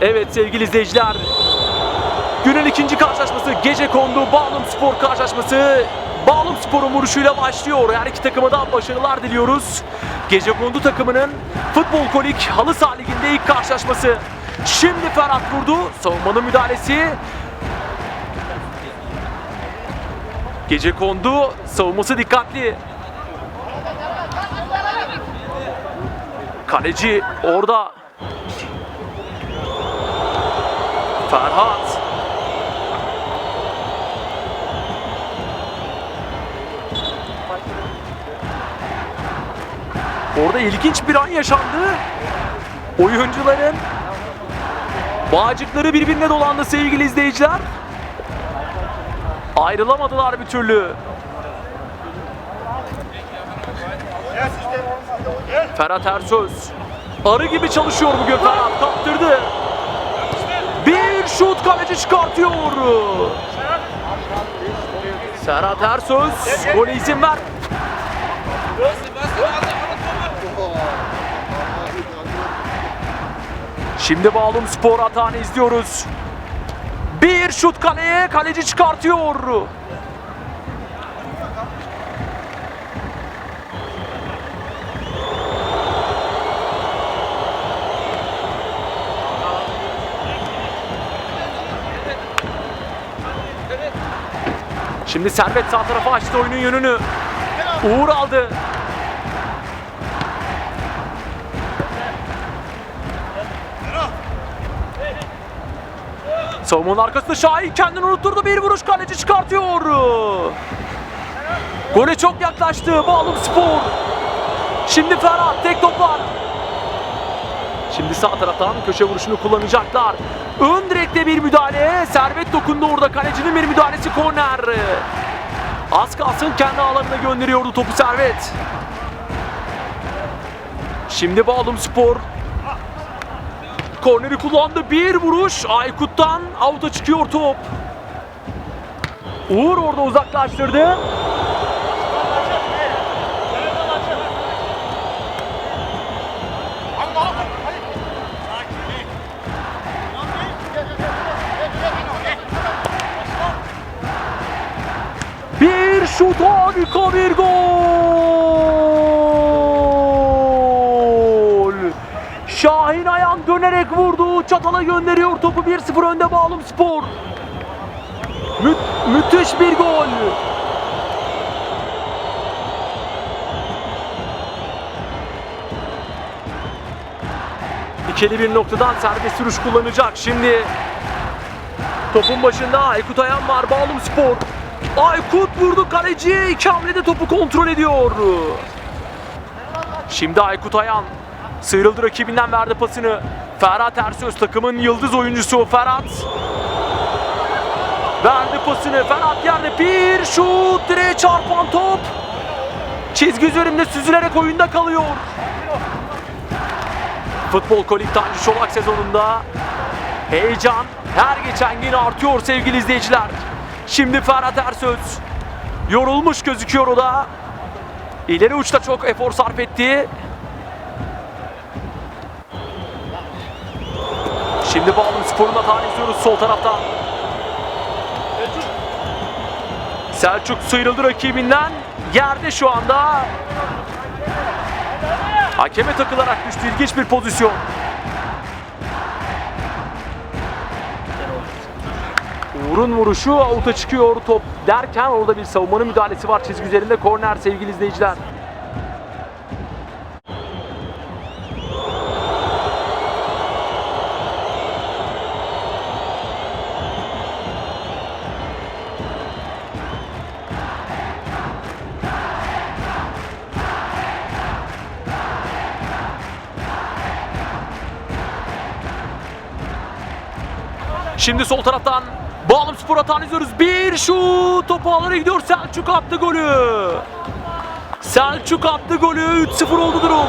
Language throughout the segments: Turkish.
Evet sevgili izleyiciler. Günün ikinci karşılaşması gece kondu Bağlum Spor karşılaşması. Bağlum Spor'un vuruşuyla başlıyor. Her iki takıma da başarılar diliyoruz. Gece kondu takımının Futbol Kolik Halı Saha Ligi'nde ilk karşılaşması. Şimdi Ferhat vurdu. Savunmanın müdahalesi. Gece kondu. Savunması dikkatli. Kaleci orada. Ferhat. Orada ilginç bir an yaşandı. Oyuncuların bağcıkları birbirine dolandı sevgili izleyiciler. Ayrılamadılar bir türlü. Ferhat Ersöz. Arı gibi çalışıyor bugün Ferhat. Kaptırdı. Bir şut kaleci çıkartıyor. Serhat Ersöz gole izin ver. Şimdi Bağlum Spor atağını izliyoruz. Bir şut kaleye kaleci çıkartıyor. Şimdi Servet sağ tarafa açtı oyunun yönünü. Uğur aldı. Savunmanın arkasında Şahin kendini unutturdu. Bir vuruş kaleci çıkartıyor. Gole çok yaklaştı Bağlum Spor. Şimdi Ferhat tek top var. Şimdi sağ taraftan köşe vuruşunu kullanacaklar. Ön direkte bir müdahale. Servet dokundu orada. Kalecinin bir müdahalesi korner. Az kalsın kendi alanına gönderiyordu topu Servet. Şimdi Bağlum Spor. Korneri kullandı. Bir vuruş. Aykut'tan avuta çıkıyor top. Uğur orada uzaklaştırdı. Şut harika bir gol. Şahin Ayan dönerek vurdu. Çatala gönderiyor topu 1-0 önde Bağlum Spor. Mü- müthiş bir gol. İkili bir noktadan serbest vuruş kullanacak. Şimdi topun başında Aykut Ayan var Bağlum Spor. Aykut vurdu kaleci. İki hamlede topu kontrol ediyor. Şimdi Aykut Ayan sıyrıldı rakibinden verdi pasını. Ferhat Ersöz takımın yıldız oyuncusu Ferhat. Verdi pasını. Ferhat yerde bir şut direğe çarpan top. Çizgi üzerinde süzülerek oyunda kalıyor. Futbol Kolik Tanju Çolak sezonunda heyecan her geçen gün artıyor sevgili izleyiciler. Şimdi Ferhat Ersöz yorulmuş gözüküyor o da. İleri uçta çok efor sarf etti. Şimdi Bağlum Spor'un hatağını izliyoruz sol taraftan. Selçuk sıyrıldı rakibinden. Yerde şu anda. Hakeme takılarak düştü. İlginç bir pozisyon. Uğur'un vuruşu avuta çıkıyor top derken orada bir savunmanın müdahalesi var çizgi üzerinde korner sevgili izleyiciler. Şimdi sol taraftan Bağlum Spor atağını izliyoruz. Bir şut topu alana gidiyor. Selçuk attı golü. Selçuk attı golü. 3-0 oldu durum.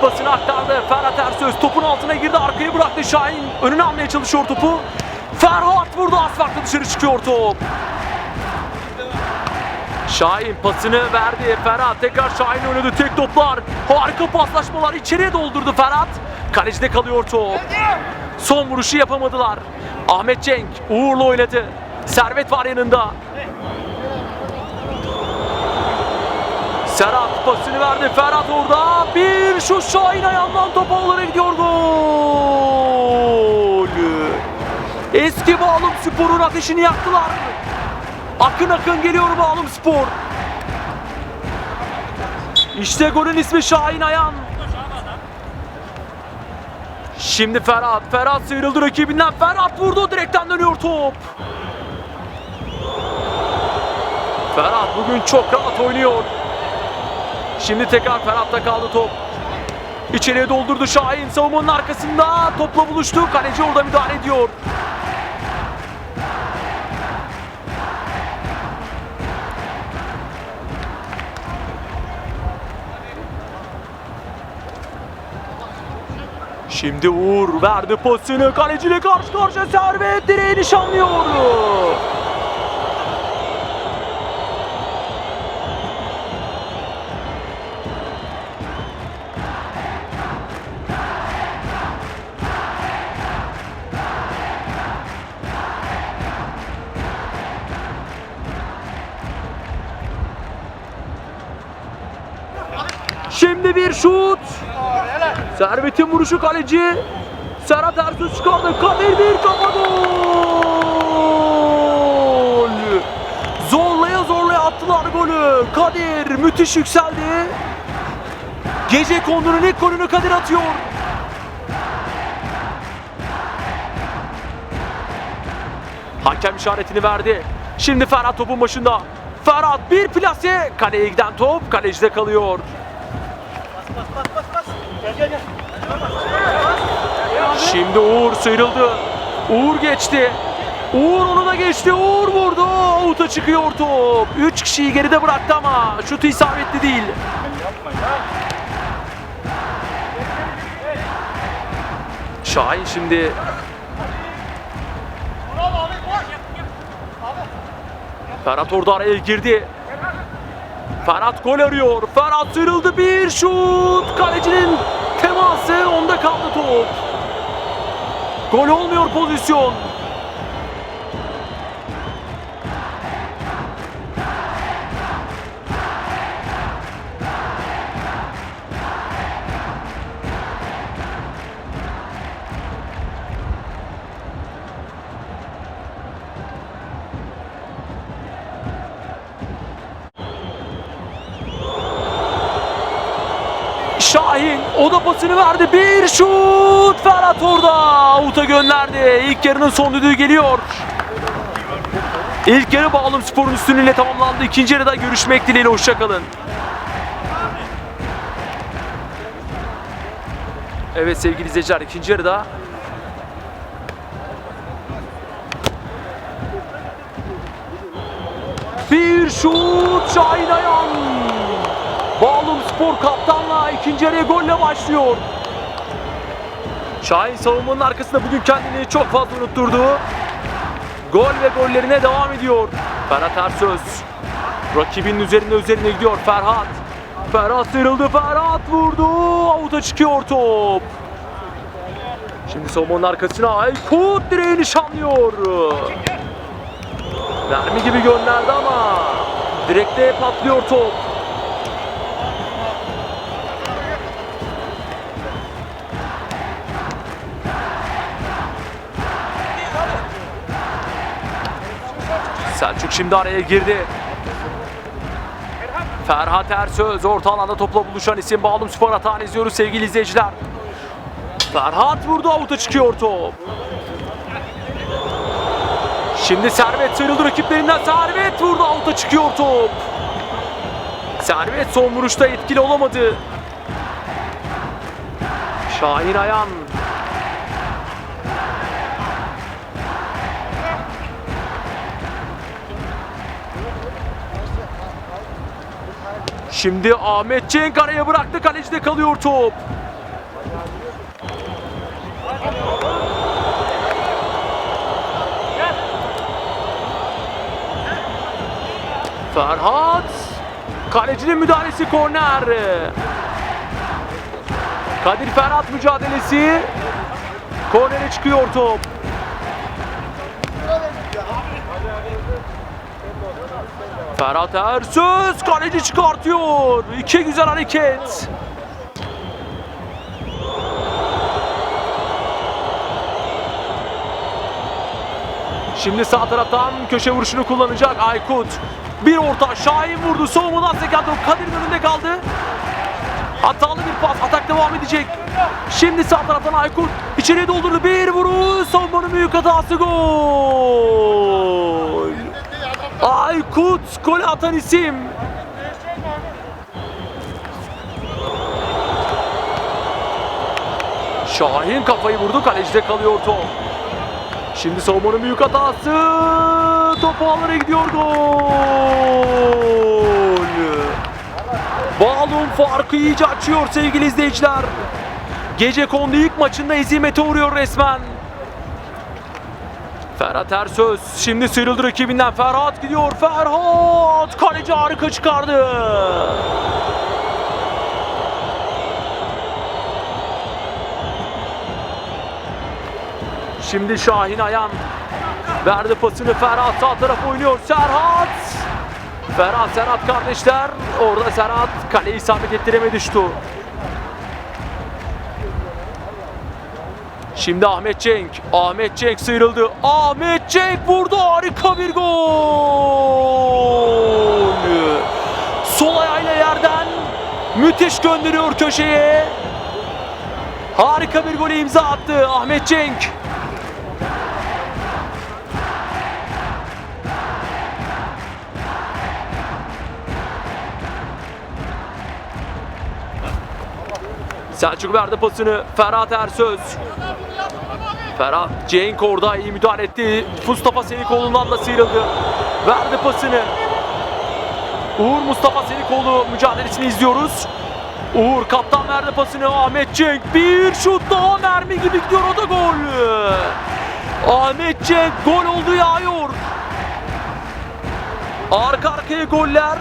Pasını aktardı. Ferhat Ersöz topun altına girdi. Arkaya bıraktı Şahin. Önüne almaya çalışıyor topu. Ferhat vurdu. Asfaltta dışarı çıkıyor top. Şahin pasını verdi. Ferhat tekrar Şahin oynadı. Tek toplar. Harika paslaşmalar. içeriye doldurdu Ferhat. Kalecide kalıyor top. Son vuruşu yapamadılar. Ahmet Cenk Uğur'la oynadı. Servet var yanında. Serhat pasını verdi. Ferhat orada. Bir şu Şahin ayağından top ağlara gidiyor gol. Eski Bağlum Spor'un ateşini yaktılar. Akın akın geliyor Bağlum Spor. İşte golün ismi Şahin Ayan. Şimdi Ferhat. Ferhat sıyrıldı rakibinden. Ferhat vurdu. Direkten dönüyor top. Ferhat bugün çok rahat oynuyor. Şimdi tekrar Ferhat'ta kaldı top. İçeriye doldurdu Şahin. Savunmanın arkasında topla buluştu. Kaleci orada müdahale ediyor. Şimdi Uğur verdi pasını. Kaleciyle karşı karşıya servet direği nişanlıyor. Şimdi bir şut. Servet'in vuruşu kaleci. Serhat Ersoy çıkardı. Kadir bir kafa gol. Zorlaya zorlaya attılar golü. Kadir müthiş yükseldi. Gece kondunun ilk golünü Kadir atıyor. Hakem işaretini verdi. Şimdi Ferhat topun başında. Ferhat bir plase. Kaleye giden top kalecide kalıyor. Şimdi Uğur sıyrıldı. Uğur geçti. Uğur onu da geçti. Uğur vurdu. Out'a çıkıyor top. 3 kişiyi geride bıraktı ama şutu isabetli değil. Şahin şimdi Ferhat orada araya girdi. Ferhat gol arıyor. Ferhat sıyrıldı bir şut. Kalecinin teması onda kaldı top. Gol olmuyor pozisyon. Şahin o da pasını verdi. Bir şut. Ferhat orada. Out'a gönderdi. İlk yarının son düdüğü geliyor. İlk yarı Bağlum Spor'un üstünlüğüyle tamamlandı. İkinci yarıda görüşmek dileğiyle. Hoşçakalın. Evet sevgili izleyiciler ikinci yarıda bir şut Şahin Ayan. Bağlum Spor kaptanla ikinci yarıya golle başlıyor. Şahin savunmanın arkasında bugün kendini çok fazla unutturdu. Gol ve gollerine devam ediyor. Ferhat Ersöz. Rakibinin üzerine üzerine gidiyor Ferhat. Ferhat sıyrıldı. Ferhat vurdu. Avuta çıkıyor top. Şimdi savunmanın arkasına Aykut direği nişanlıyor. Mermi gibi gönderdi ama direkte patlıyor top. Selçuk şimdi araya girdi. Ferhat Ersöz orta alanda topla buluşan isim Bağlum Spor hatağını izliyoruz sevgili izleyiciler. Ferhat vurdu avuta çıkıyor top. Şimdi Servet sıyrıldı rakiplerinden. Servet vurdu avuta çıkıyor top. Servet son vuruşta etkili olamadı. Şahin Ayan. Şimdi Ahmet Cenk araya bıraktı. Kalecide kalıyor top. Ferhat. Kalecinin müdahalesi korner. Kadir Ferhat mücadelesi. Kornere çıkıyor top. Ferhat Ersöz kaleci çıkartıyor. İki güzel hareket. Şimdi sağ taraftan köşe vuruşunu kullanacak Aykut. Bir orta Şahin vurdu. Savunmadan top Kadir'in önünde kaldı. Hatalı bir pas. Atak devam edecek. Şimdi sağ taraftan Aykut içeriye doldurdu. Bir vuruş. Savunmanın büyük hatası gol. Aykut gol atan isim. Şahin kafayı vurdu. Kalecide kalıyor top. Şimdi savunmanın büyük hatası. Top ağlara gidiyor gol. Balon farkı iyice açıyor sevgili izleyiciler. Gece kondu ilk maçında ezimete uğruyor resmen. Ferhat Ersöz şimdi sıyrıldı rakibinden. Ferhat gidiyor. Ferhat kaleci harika çıkardı. Şimdi Şahin Ayan verdi pasını Ferhat sağ taraf oynuyor. Serhat. Ferhat Serhat kardeşler. Orada Serhat kaleyi isabet ettiremedi şutu. Şimdi Ahmet Cenk. Ahmet Cenk sıyrıldı. Ahmet Cenk vurdu. Harika bir gol. Sol ayağıyla yerden müthiş gönderiyor köşeye. Harika bir golü imza attı Ahmet Cenk. Selçuk verdi pasını Ferhat Ersöz. Ferhat Cenk orada iyi müdahale etti. Mustafa Selikoğlu'ndan da sıyrıldı. Verdi pasını. Uğur Mustafa Selikoğlu mücadelesini izliyoruz. Uğur kaptan verdi pasını Ahmet Cenk. Bir şut daha mermi gibi gidiyor o da gol. Ahmet Cenk gol oldu yağıyor. Arka arkaya goller.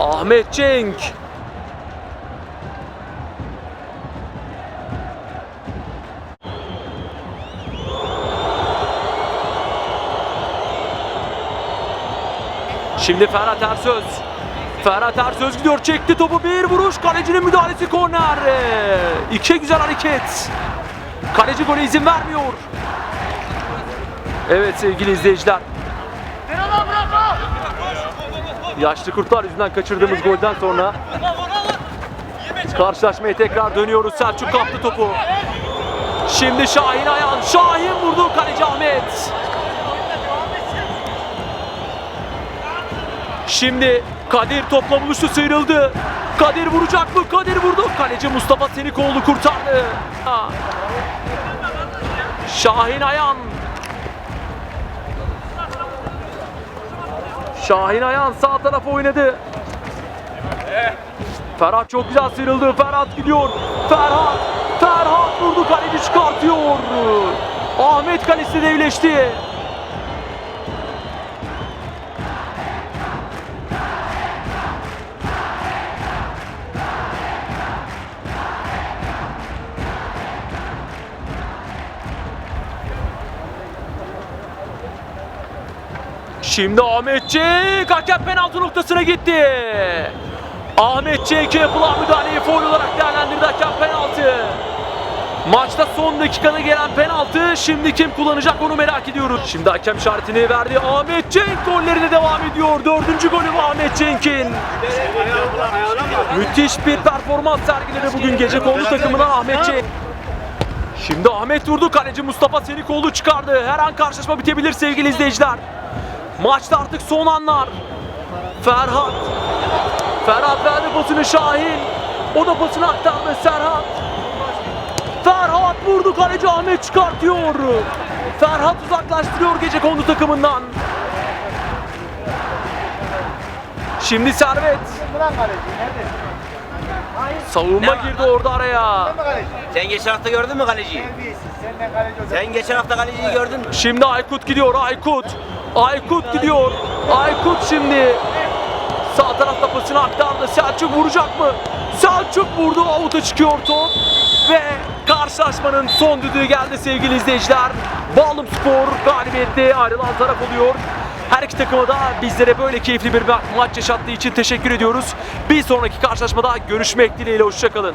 Ahmet Cenk. Şimdi Ferhat Ersöz. Ferhat Ersöz gidiyor çekti topu bir vuruş kalecinin müdahalesi korner. İki güzel hareket. Kaleci gole izin vermiyor. Evet sevgili izleyiciler. Yaşlı kurtlar yüzünden kaçırdığımız golden sonra karşılaşmaya tekrar dönüyoruz. Selçuk kaptı topu. Şimdi Şahin Ayan. Şahin vurdu kaleci Ahmet. Şimdi Kadir topla buluştu sıyrıldı. Kadir vuracak mı? Kadir vurdu. Kaleci Mustafa Senikoğlu kurtardı. Şahin Ayan. Şahin Ayan sağ tarafa oynadı. Ferhat çok güzel sıyrıldı. Ferhat gidiyor. Ferhat. Ferhat vurdu. Kaleci çıkartıyor. Ahmet kalesi devleşti. Şimdi Ahmet Cenk hakem penaltı noktasına gitti. Ahmet Cenk'e yapılan müdahaleyi foul olarak değerlendirdi hakem penaltı. Maçta son dakikada gelen penaltı şimdi kim kullanacak onu merak ediyoruz. Şimdi hakem işaretini verdi. Ahmet Cenk gollerine devam ediyor. Dördüncü golü Ahmet Cenk'in. Müthiş bir performans sergiledi bugün gece konu takımına Ahmet Cenk. Şimdi Ahmet vurdu. Kaleci Mustafa Senikoğlu çıkardı. Her an karşılaşma bitebilir sevgili izleyiciler. Maçta artık son anlar. Ferhat. Ferhat verdi pasını Şahin. O da pasını aktardı Serhat. Ferhat vurdu kaleci Ahmet çıkartıyor. Ferhat uzaklaştırıyor gece kondu takımından. Şimdi Servet. Savunma girdi orada araya. Sen geçen hafta gördün mü kaleciyi? Sen geçen hafta kaleciyi gördün mü? Şimdi Aykut gidiyor Aykut. Aykut gidiyor. Aykut şimdi. Sağ tarafta pasını aktardı. Selçuk vuracak mı? Selçuk vurdu. Avuta çıkıyor top. Ve karşılaşmanın son düdüğü geldi sevgili izleyiciler. Bağlum Spor galibiyette ayrılan taraf oluyor. Her iki takıma da bizlere böyle keyifli bir ma- maç yaşattığı için teşekkür ediyoruz. Bir sonraki karşılaşmada görüşmek dileğiyle. Hoşçakalın.